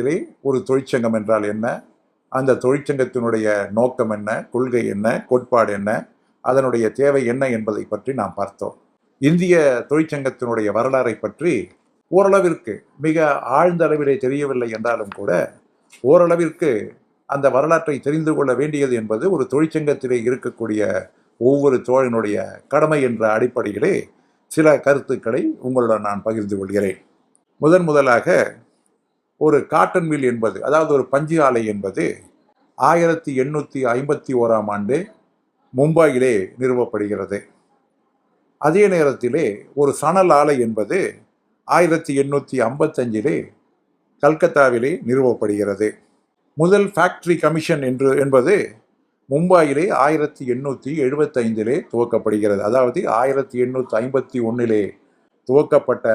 தொழிற்சங்கத்திலே ஒரு தொழிற்சங்கம் என்றால் என்ன? அந்த தொழிற்சங்கத்தினுடைய நோக்கம் என்ன? கொள்கை என்ன? கோட்பாடு என்ன? அதனுடைய தேவை என்ன என்பதை பற்றி நாம் பார்த்தோம். இந்திய தொழிற்சங்கத்தினுடைய வரலாறை பற்றி ஓரளவிற்கு மிக ஆழ்ந்த அளவிலே தெரியவில்லை என்றாலும் கூட ஓரளவிற்கு அந்த வரலாற்றை தெரிந்து கொள்ள வேண்டியது என்பது ஒரு தொழிற்சங்கத்திலே இருக்கக்கூடிய ஒவ்வொரு தோழனுடைய கடமை என்ற அடிப்படையிலே சில கருத்துக்களை உங்களுடன் நான் பகிர்ந்து கொள்கிறேன். முதன் முதலாக ஒரு காட்டன் மில் என்பது அதாவது ஒரு பஞ்சு ஆலை என்பது ஆயிரத்தி எண்ணூற்றி ஐம்பத்தி ஓராம் ஆண்டு மும்பாயிலே நிறுவப்படுகிறது. அதே நேரத்திலே ஒரு சணல் ஆலை என்பது ஆயிரத்தி எண்ணூற்றி ஐம்பத்தஞ்சிலே கல்கத்தாவிலே நிறுவப்படுகிறது. முதல் ஃபேக்ட்ரி கமிஷன் என்று என்பது மும்பாயிலே ஆயிரத்தி எண்ணூற்றி எழுபத்தைந்திலே துவக்கப்படுகிறது. அதாவது ஆயிரத்தி எண்ணூற்றி ஐம்பத்தி ஒன்றிலே துவக்கப்பட்ட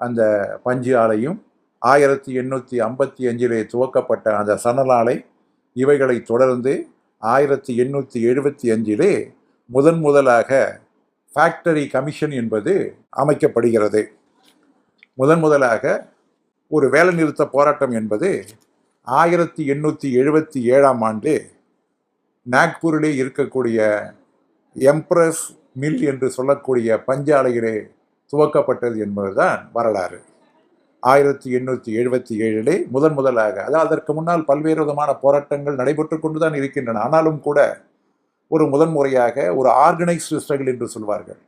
அந்த பஞ்சு ஆலையும் ஆயிரத்தி எண்ணூற்றி ஐம்பத்தி அஞ்சிலே துவக்கப்பட்ட அந்த சணலாலை இவைகளை தொடர்ந்து ஆயிரத்தி எண்ணூற்றி எழுபத்தி அஞ்சிலே முதன் முதலாக ஃபேக்டரி கமிஷன் என்பது அமைக்கப்படுகிறது. முதன் முதலாக ஒரு வேலைநிறுத்த போராட்டம் என்பது ஆயிரத்தி எண்ணூற்றி எழுபத்தி ஏழாம் ஆண்டு நாக்பூரிலே இருக்கக்கூடிய எம்ப்ரஸ் மில் என்று சொல்லக்கூடிய பஞ்சாலையிலே துவக்கப்பட்டது என்பதுதான் வரலாறு. ஆயிரத்தி எண்ணூற்றி எழுபத்தி ஏழிலே முதன் முதலாக அதாவது அதற்கு முன்னால் பல்வேறு விதமான போராட்டங்கள் நடைபெற்று கொண்டுதான் இருக்கின்றன. ஆனாலும் கூட ஒரு முதன்முறையாக ஒரு ஆர்கனைஸ்டு ஸ்ட்ரகிள் என்று சொல்வார்கள்.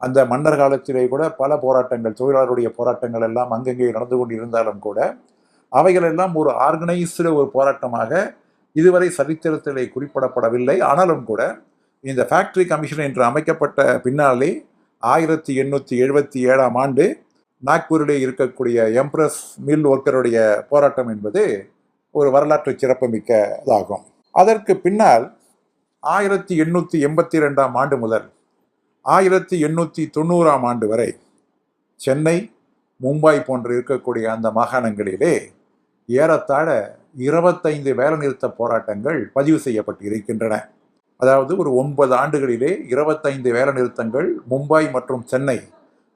அந்த மன்னர் காலத்திலே கூட பல போராட்டங்கள் தொழிலாளருடைய போராட்டங்கள் எல்லாம் அங்கங்கே நடந்து கொண்டு இருந்தாலும் கூட அவைகளெல்லாம் ஒரு ஆர்கனைஸ்டு ஒரு போராட்டமாக இதுவரை சரித்திரத்திலே குறிப்பிடப்படவில்லை. ஆனாலும் கூட இந்த ஃபேக்டரி கமிஷன் என்று அமைக்கப்பட்ட பின்னாலே ஆயிரத்தி எண்ணூற்றி எழுபத்தி ஏழாம் ஆண்டு நாக்பூரிலே இருக்கக்கூடிய எம்ப்ரஸ் மில் ஒர்க்கருடைய போராட்டம் என்பது ஒரு வரலாற்று சிறப்புமிக்கதாகும் அதற்கு பின்னால் ஆயிரத்தி எண்ணூற்றி எண்பத்தி ரெண்டாம் ஆண்டு முதல் ஆயிரத்தி எண்ணூற்றி தொண்ணூறாம் ஆண்டு வரை சென்னை மும்பை போன்று இருக்கக்கூடிய அந்த மாகாணங்களிலே ஏறத்தாழ இருபத்தைந்து வேலைநிறுத்த போராட்டங்கள் பதிவு செய்யப்பட்டு இருக்கின்றன. அதாவது ஒரு ஒன்பது ஆண்டுகளிலே இருபத்தைந்து வேலைநிறுத்தங்கள் மும்பை மற்றும் சென்னை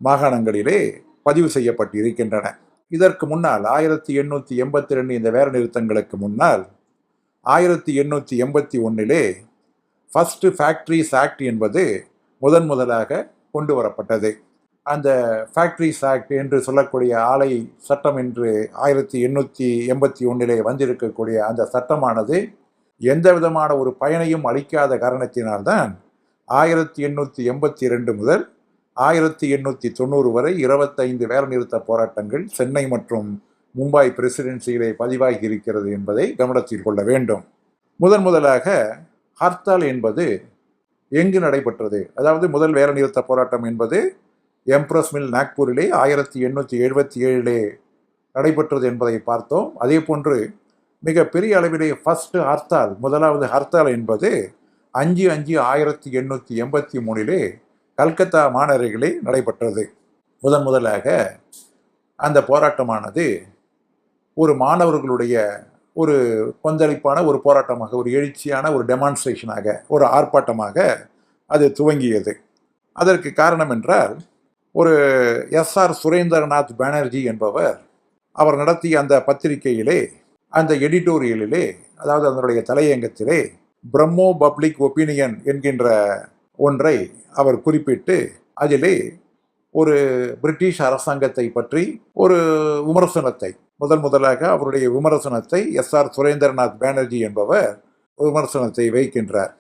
மாகாணங்களிலே பதிவு செய்யப்பட்டு இருக்கின்றன இதற்கு முன்னால் ஆயிரத்தி எண்ணூற்றி எண்பத்தி ரெண்டு இந்த வேலைநிறுத்தங்களுக்கு முன்னால் ஆயிரத்தி எண்ணூற்றி எண்பத்தி ஒன்றிலே ஃபஸ்ட்டு ஃபேக்ட்ரிஸ் ஆக்ட் என்பது முதன் முதலாக கொண்டு வரப்பட்டது. அந்த ஃபேக்ட்ரிஸ் ஆக்ட் என்று சொல்லக்கூடிய ஆலை சட்டம் என்று ஆயிரத்தி எண்ணூற்றி எண்பத்தி ஒன்றிலே வந்திருக்கக்கூடிய அந்த சட்டமானது எந்த விதமான ஒரு பயனையும் அளிக்காத காரணத்தினால்தான் ஆயிரத்தி எண்ணூற்றி எண்பத்தி ரெண்டு முதல் ஆயிரத்தி எண்ணூற்றி தொண்ணூறு வரை இருபத்தைந்து வேலைநிறுத்த போராட்டங்கள் சென்னை மற்றும் மும்பை பிரசிடென்சியிலே பதிவாகி இருக்கிறது என்பதை கவனத்தில் கொள்ள வேண்டும். முதன் முதலாக ஹர்த்தால் என்பது எங்கு நடைபெற்றது? அதாவது முதல் வேலைநிறுத்த போராட்டம் என்பது எம்ப்ரஸ் மில் நாக்பூரிலே ஆயிரத்தி எண்ணூற்றி எழுபத்தி ஏழிலே நடைபெற்றது என்பதை பார்த்தோம். அதே போன்று மிக பெரிய அளவிலே ஃபஸ்ட்டு ஹர்த்தால் முதலாவது ஹர்த்தால் என்பது அஞ்சு அஞ்சு ஆயிரத்தி எண்ணூற்றி எண்பத்தி மூணிலே கல்கத்தா மாநகரிகளில் நடைபெற்றது. முதன் முதலாக அந்த போராட்டமானது ஒரு மாணவர்களுடைய ஒரு கொந்தளிப்பான ஒரு போராட்டமாக ஒரு எழுச்சியான ஒரு டெமான்ஸ்ட்ரேஷனாக ஒரு ஆர்ப்பாட்டமாக அது துவங்கியது. அதற்கு காரணம் என்றால் ஒரு எஸ்ஆர் சுரேந்திரநாத் பானர்ஜி என்பவர் அவர் நடத்திய அந்த பத்திரிகையிலே அந்த எடிட்டோரியலிலே அதாவது அதனுடைய தலையங்கத்திலே பிரம்மோ பப்ளிக் ஒப்பீனியன் என்கின்ற ஒன்றை அவர் குறிப்பிட்டு அதிலே ஒரு பிரிட்டிஷ் அரசாங்கத்தை பற்றி ஒரு விமர்சனத்தை முதல் முதலாக அவருடைய விமர்சனத்தை எஸ் ஆர் சுரேந்திரநாத் பானர்ஜி என்பவர் விமர்சனத்தை வைக்கின்றார்.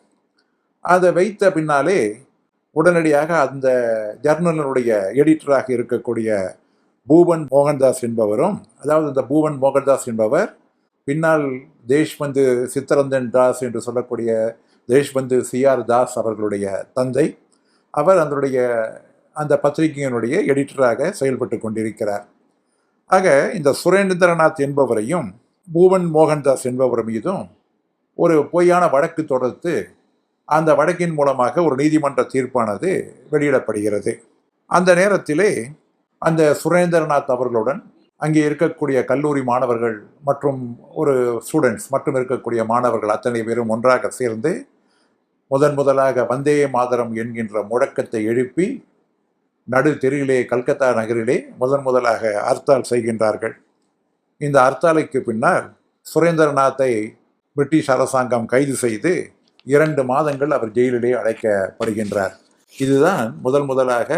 அதை வைத்த பின்னாலே உடனடியாக அந்த ஜர்னலினுடைய எடிட்டராக இருக்கக்கூடிய பூபன் மோகன்தாஸ் என்பவரும் அதாவது இந்த பூபன் மோகன்தாஸ் என்பவர் பின்னால் தேஷ்பந்து சித்தரஞ்சன் தாஸ் என்று சொல்லக்கூடிய தேஷ்பந்து சிஆர் தாஸ் அவர்களுடைய தந்தை. அவர் அதனுடைய அந்த பத்திரிகையினுடைய எடிட்டராக செயல்பட்டு கொண்டிருக்கிறார். ஆக இந்த சுரேந்திரநாத் என்பவரையும் பூவன் மோகன்தாஸ் என்பவர் மீதும் ஒரு பொய்யான வழக்கு தொடர்த்து அந்த வழக்கின் மூலமாக ஒரு நீதிமன்ற தீர்ப்பானது வெளியிடப்படுகிறது. அந்த நேரத்திலே அந்த சுரேந்திரநாத் அவர்களுடன் அங்கே இருக்கக்கூடிய கல்லூரி மாணவர்கள் மற்றும் ஒரு ஸ்டூடெண்ட்ஸ் மற்றும் இருக்கக்கூடிய மாணவர்கள் அத்தனை பேரும் ஒன்றாக சேர்ந்து முதன் முதலாக வந்தே மாதரம் என்கின்ற முழக்கத்தை எழுப்பி நடு தெருவிலே கல்கத்தா நகரிலே முதன் முதலாக ஹர்த்தால் செய்கின்றார்கள். இந்த அர்த்தாலைக்கு பின்னர் சுரேந்திரநாத்தை பிரிட்டிஷ் அரசாங்கம் கைது செய்து இரண்டு மாதங்கள் அவர் ஜெயிலிலே அடைக்கப்படுகின்றார். இதுதான் முதல் முதலாக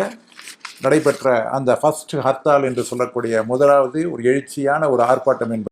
நடைபெற்ற அந்த ஃபர்ஸ்ட் ஹர்த்தால் என்று சொல்லக்கூடிய முதலாவது ஒரு எழுச்சியான ஒரு ஆர்ப்பாட்டம் என்பது.